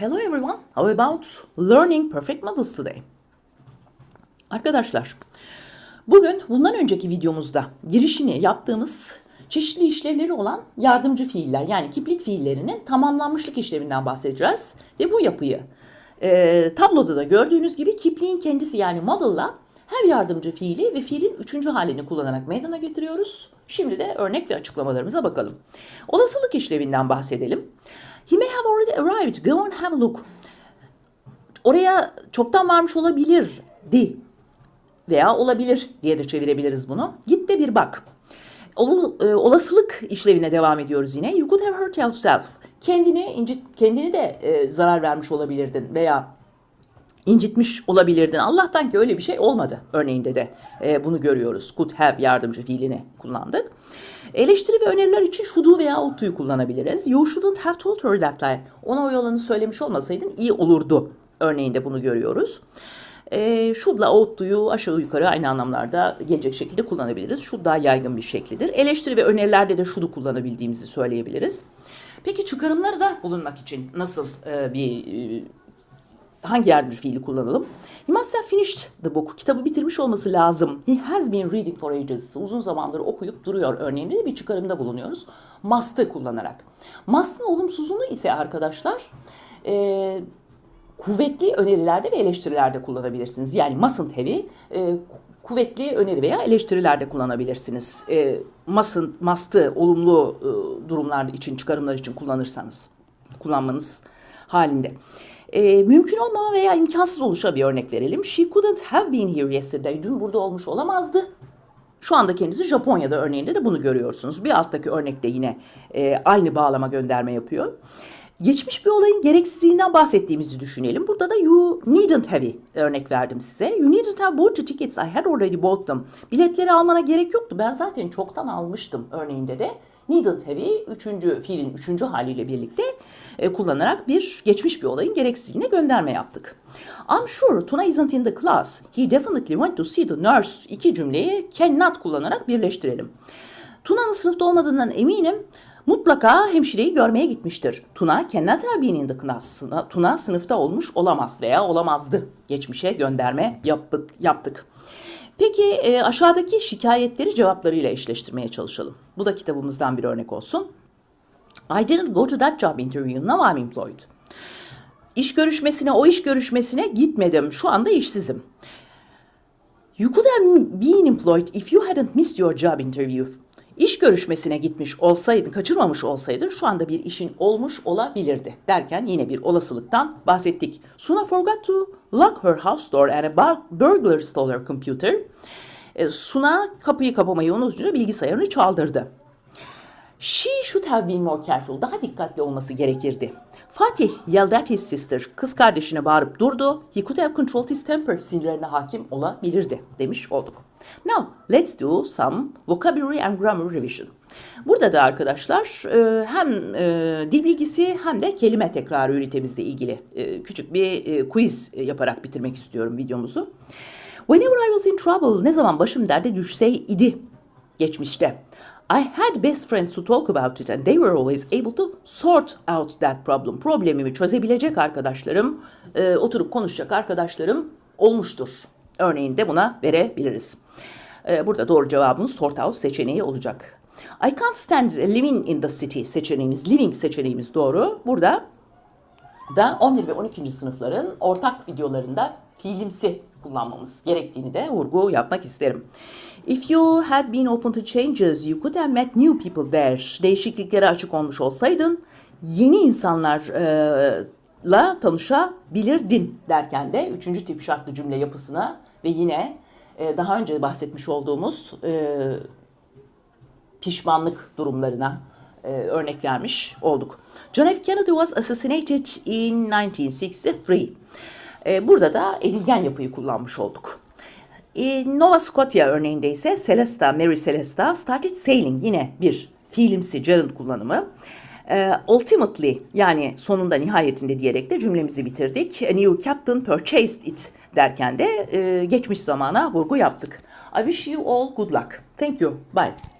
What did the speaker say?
Hello everyone. How about learning perfect models today? Arkadaşlar, bugün bundan önceki videomuzda girişini yaptığımız çeşitli işlevleri olan yardımcı fiiller yani kiplik fiillerinin tamamlanmışlık işleminden bahsedeceğiz. Ve bu yapıyı e, tabloda da gördüğünüz gibi kipliğin kendisi yani model'la her yardımcı fiili ve fiilin üçüncü halini kullanarak meydana getiriyoruz. Şimdi de örnek ve açıklamalarımıza bakalım. Olasılık işlevinden bahsedelim. He may have already arrived. Go and have a look. Oraya çoktan varmış olabilirdi veya olabilir diye de çevirebiliriz bunu. Git de bir bak. Ol- e, olasılık işlevine devam ediyoruz yine. You could have hurt yourself. Kendini incit, kendini de e, zarar vermiş olabilirdin veya incitmiş olabilirdin. Allah'tan ki öyle bir şey olmadı. Örneğinde de e, bunu görüyoruz. Could have yardımcı fiilini kullandık. Eleştiri ve öneriler için should'u veya oughto'yu kullanabiliriz. You shouldn't have told her that lie. Ona o yalanı söylemiş olmasaydın iyi olurdu. Örneğinde bunu görüyoruz. E, should'la oughto'yu aşağı yukarı aynı anlamlarda gelecek şekilde kullanabiliriz. Should daha yaygın bir şeklidir. Eleştiri ve önerilerde de should'u kullanabildiğimizi söyleyebiliriz. Peki çıkarımları da bulunmak için nasıl e, bir e, hangi yardımcı fiili kullanalım? He must have finished the book. Kitabı bitirmiş olması lazım. He has been reading for ages. Uzun zamandır okuyup duruyor örneğinde de bir çıkarımda bulunuyoruz. Must'ı kullanarak. Must'ın olumsuzunu ise arkadaşlar e, kuvvetli önerilerde ve eleştirilerde kullanabilirsiniz. Yani mustn't have'i e, kuvvetli öneri veya eleştirilerde kullanabilirsiniz. E, mustn't, must'ı olumlu e, durumlar için, çıkarımlar için kullanırsanız, kullanmanız halinde. E, mümkün olmama veya imkansız oluşa bir örnek verelim. She couldn't have been here yesterday. Dün burada olmuş olamazdı. Şu anda kendisi Japonya'da örneğinde de bunu görüyorsunuz. Bir alttaki örnekte yine e, aynı bağlama gönderme yapıyor. Geçmiş bir olayın gereksizliğinden bahsettiğimizi düşünelim. Burada da you needn't have örnek verdim size. You needn't have bought the tickets. I had already bought them. Biletleri almana gerek yoktu. Ben zaten çoktan almıştım örneğinde de. Needn't have'i üçüncü fiilin üçüncü haliyle birlikte e, kullanarak bir geçmiş bir olayın gereksizliğine gönderme yaptık. I'm sure Tuna isn't in the class. He definitely went to see the nurse. İki cümleyi cannot kullanarak birleştirelim. Tuna'nın sınıfta olmadığından eminim. Mutlaka hemşireyi görmeye gitmiştir. Tuna cannot have been in the class. Tuna sınıfta olmuş olamaz veya olamazdı. Geçmişe gönderme yaptık. yaptık. Peki e, aşağıdaki şikayetleri cevaplarıyla eşleştirmeye çalışalım. Bu da kitabımızdan bir örnek olsun. I didn't go to that job interview. Now I'm employed. İş görüşmesine, o iş görüşmesine gitmedim. Şu anda işsizim. You could have been employed if you hadn't missed your job interview. İş görüşmesine gitmiş olsaydın, kaçırmamış olsaydın şu anda bir işin olmuş olabilirdi. Derken yine bir olasılıktan bahsettik. Suna forgot to lock her house door and a burglar stole her computer. E, Suna kapıyı kapamayı unutunca bilgisayarını çaldırdı. She should have been more careful. Daha dikkatli olması gerekirdi. Fatih yelled at his sister. Kız kardeşine bağırıp durdu. He could have controlled his temper. Sinirlerine hakim olabilirdi demiş olduk. Now let's do some vocabulary and grammar revision. Burada da arkadaşlar e, hem e, dil bilgisi hem de kelime tekrarı ünitemizle ilgili e, küçük bir quiz yaparak bitirmek istiyorum videomuzu. Whenever I was in trouble, ne zaman başım derde düşseydi geçmişte. I had best friends to talk about it and they were always able to sort out that problem. Problemimi çözebilecek arkadaşlarım, oturup konuşacak arkadaşlarım olmuştur. Örneğin de buna verebiliriz. E, burada doğru cevabımız sort out seçeneği olacak. I can't stand living in the city seçeneğimiz, living seçeneğimiz doğru. Burada da 11 ve 12. sınıfların ortak videolarında fiilimsi kullanmamız gerektiğini de vurgu yapmak isterim. If you had been open to changes, you could have met new people there. Değişikliklere açık olmuş olsaydın yeni insanlarla tanışabilirdin derken de üçüncü tip şartlı cümle yapısına ve yine e, daha önce bahsetmiş olduğumuz e, pişmanlık durumlarına e, örnek vermiş olduk. John F. Kennedy was assassinated in 1963. E, burada da edilgen yapıyı kullanmış olduk. E, Nova Scotia örneğinde ise Celesta, Mary Celesta started sailing yine bir fiilimsi gerund kullanımı. E, ultimately yani sonunda nihayetinde diyerek de cümlemizi bitirdik. A new captain purchased it derken de e, geçmiş zamana vurgu yaptık. I wish you all good luck. Thank you. Bye.